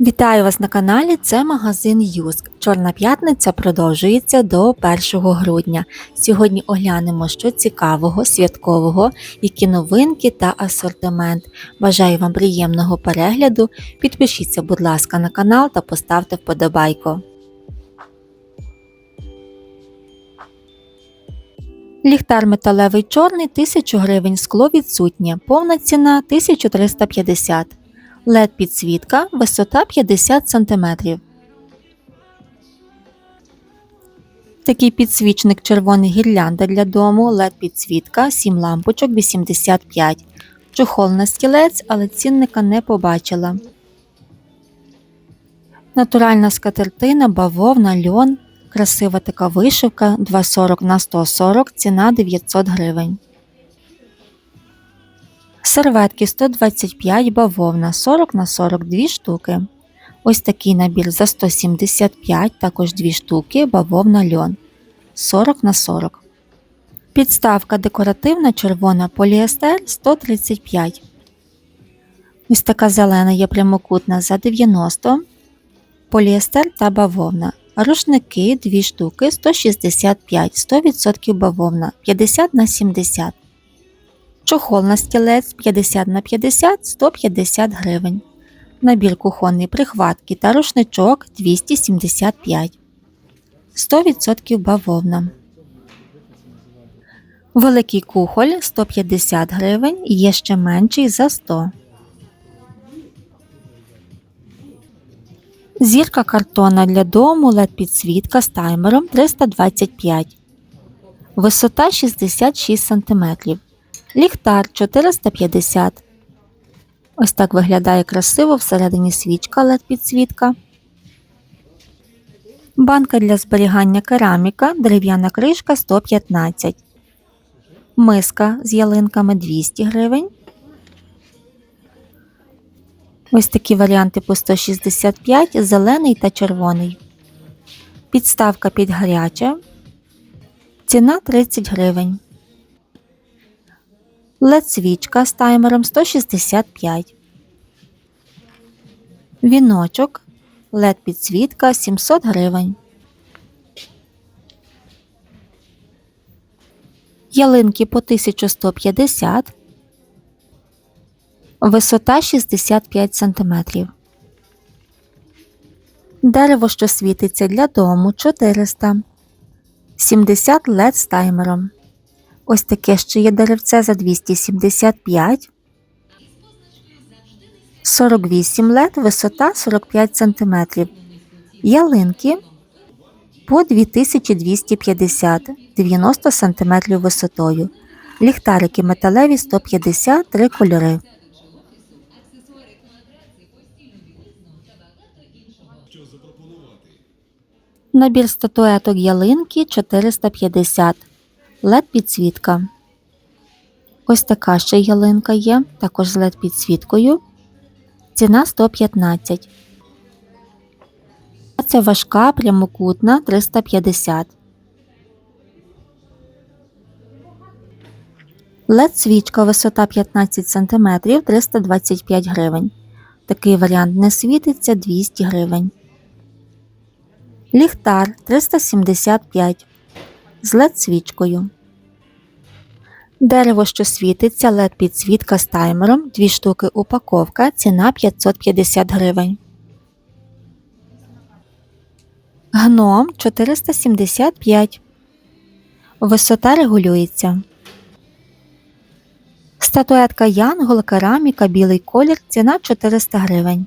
Вітаю вас на каналі. Це магазин Юск. Чорна п'ятниця продовжується до 1 грудня. Сьогодні оглянемо, що цікавого, святкового, які новинки та асортимент. Бажаю вам приємного перегляду. Підпишіться, будь ласка, на канал та поставте вподобайку. Ліхтар металевий чорний 1000 гривень, скло відсутнє, повна ціна 1350 led підсвітка, висота 50 см. Такий підсвічник червоний гірлянда для дому, led підсвітка, 7 лампочок 85. Чохол на стілець, але цінника не побачила. Натуральна скатертина, бавовна, льон. Красива така вишивка 240 на 140, ціна 900 гривень. Серветки 125 бавовна 40 на 42 штуки. Ось такий набір за 175, також 2 штуки, бавовна льон 40 на 40. Підставка декоративна червона поліестер 135. Ось така зелена є прямокутна за 90. Поліестер та бавовна. Рушники 2 штуки 165, 100% бавовна 50 на 70. Чохол на стілець 50 на 50 150 гривень. Набір кухонний прихватки та рушничок 275 100% бавовна. Великий кухоль 150 гривень, є ще менший за 100. Зірка картона для дому LED підсвітка з таймером 325. Висота 66 см. Ліхтар 450. Ось так виглядає красиво всередині свічка LED підсвітка. Банка для зберігання кераміка, дерев'яна кришка 115. Миска з ялинками 200 гривень. Ось такі варіанти по 165, зелений та червоний. Підставка під гаряче. Ціна 30 гривень. Led свічка з таймером 165. Віночок. led підсвітка 700 гривень. Ялинки по 1150. Висота 65 см. Дерево, що світиться для дому 400 70 лед з таймером. Ось таке ще є деревце за 275 48 лед, висота 45 см. Ялинки по 2250 90 см висотою. Ліхтарики металеві 150 3 кольори. Набір статуеток ялинки 450. Led підсвітка. Ось така ще ялинка є, також з led підсвіткою. Ціна 115. А це важка прямокутна 350. led свічка висота 15 см 325 гривень. Такий варіант не світиться 200 гривень. Ліхтар 375 з led свічкою. Дерево, що світиться, led підсвітка з таймером, 2 штуки упаковка, ціна 550 гривень. Гном 475. Висота регулюється. Статуетка Янгол, кераміка, білий колір, ціна 400 гривень.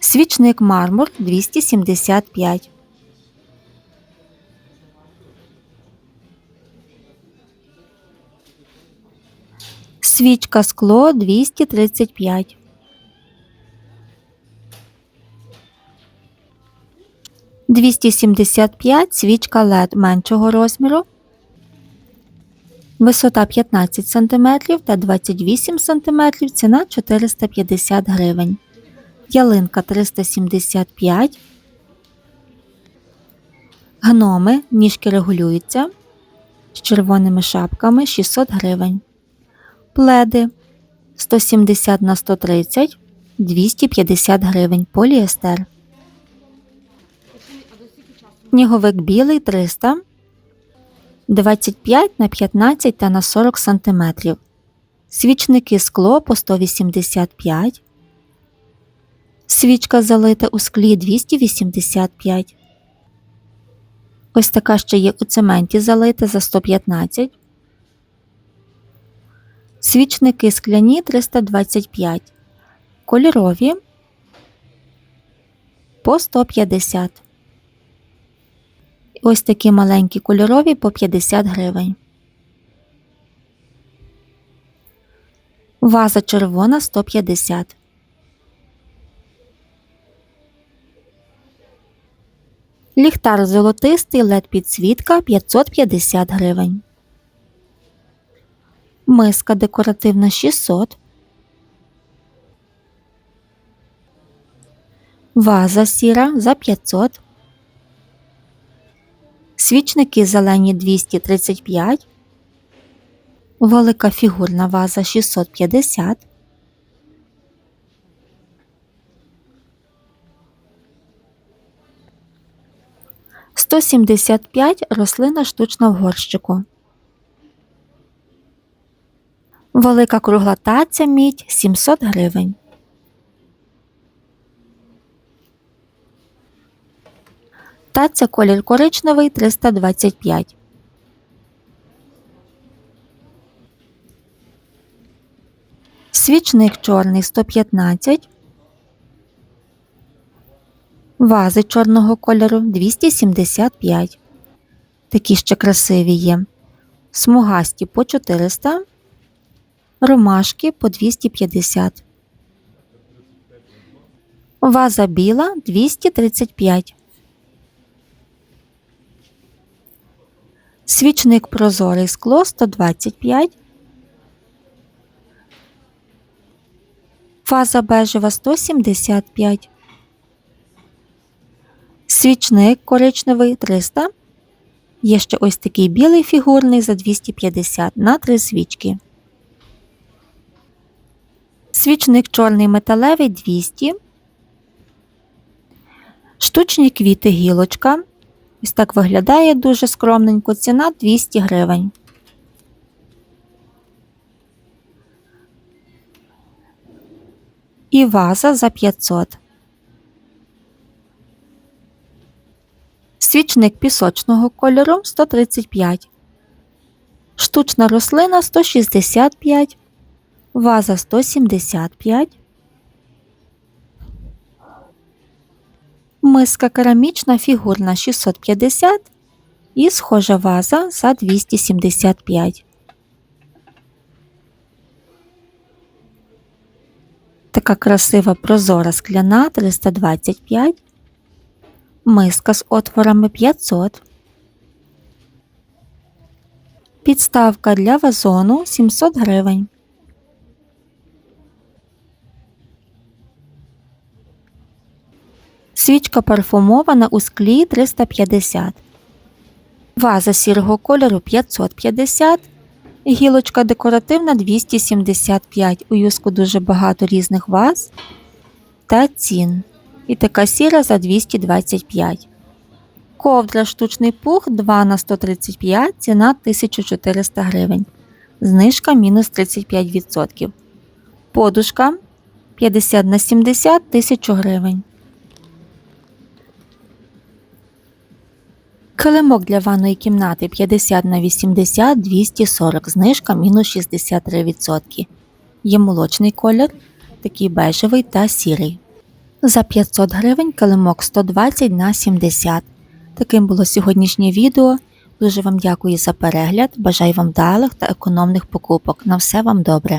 Свічник мармур 275. Свічка скло 235. Двісті сімдесят п'ять свічка LED меншого розміру. Висота 15 см та 28 см, ціна 450 гривень ялинка 375, гноми, ніжки регулюються з червоними шапками 600 гривень, пледи 170 на 130 250 гривень. Поліестер. Сніговик білий 300. 25 на 15 та на 40 см. Свічники скло по 185. Свічка залита у склі 285. Ось така ще є у цементі залита за 115. Свічники скляні 325. Кольорові по 150. Ось такі маленькі кольорові по 50 гривень. Ваза червона 150. Ліхтар золотистий LED підсвітка 550 гривень. Миска декоративна 600. Ваза сіра за 500. Свічники зелені 235. Велика фігурна ваза 650. Сто сімдесят п'ять рослина штучна в горщику. Велика кругла таця мідь 700 гривень. Таця колір коричневий 325. Свічник чорний 115. Вази чорного кольору 275. Такі ще красиві є. Смугасті по 400. Ромашки по 250. Ваза біла 235. Свічник прозорий скло 125. Фаза бежева 175. Свічник коричневий 300. Є ще ось такий білий фігурний за 250 на 3 свічки. Свічник чорний металевий 200. Штучні квіти гілочка. Ось так виглядає дуже скромненько. Ціна 200 гривень. І ваза за 500. Свічник пісочного кольору 135. Штучна рослина 165. Ваза 175. Миска керамічна фігурна 650 і схожа ваза за 275. Така красива прозора скляна 325. Миска з отворами 500. Підставка для вазону 700 гривень. Свічка парфумована у склі 350. Ваза сірого кольору 550. Гілочка декоративна 275. У юску дуже багато різних ваз та цін. І така сіра за 225. Ковдра штучний пух 2 на 135, ціна 1400 гривень. Знижка мінус 35%. Подушка 50 на 70 1000 гривень. Килимок для ванної кімнати 50 на 80 240, знижка мінус 63%. Є молочний колір, такий бежевий та сірий. За 500 гривень килимок 120 на 70. Таким було сьогоднішнє відео. Дуже вам дякую за перегляд. Бажаю вам вдалих та економних покупок. На все вам добре!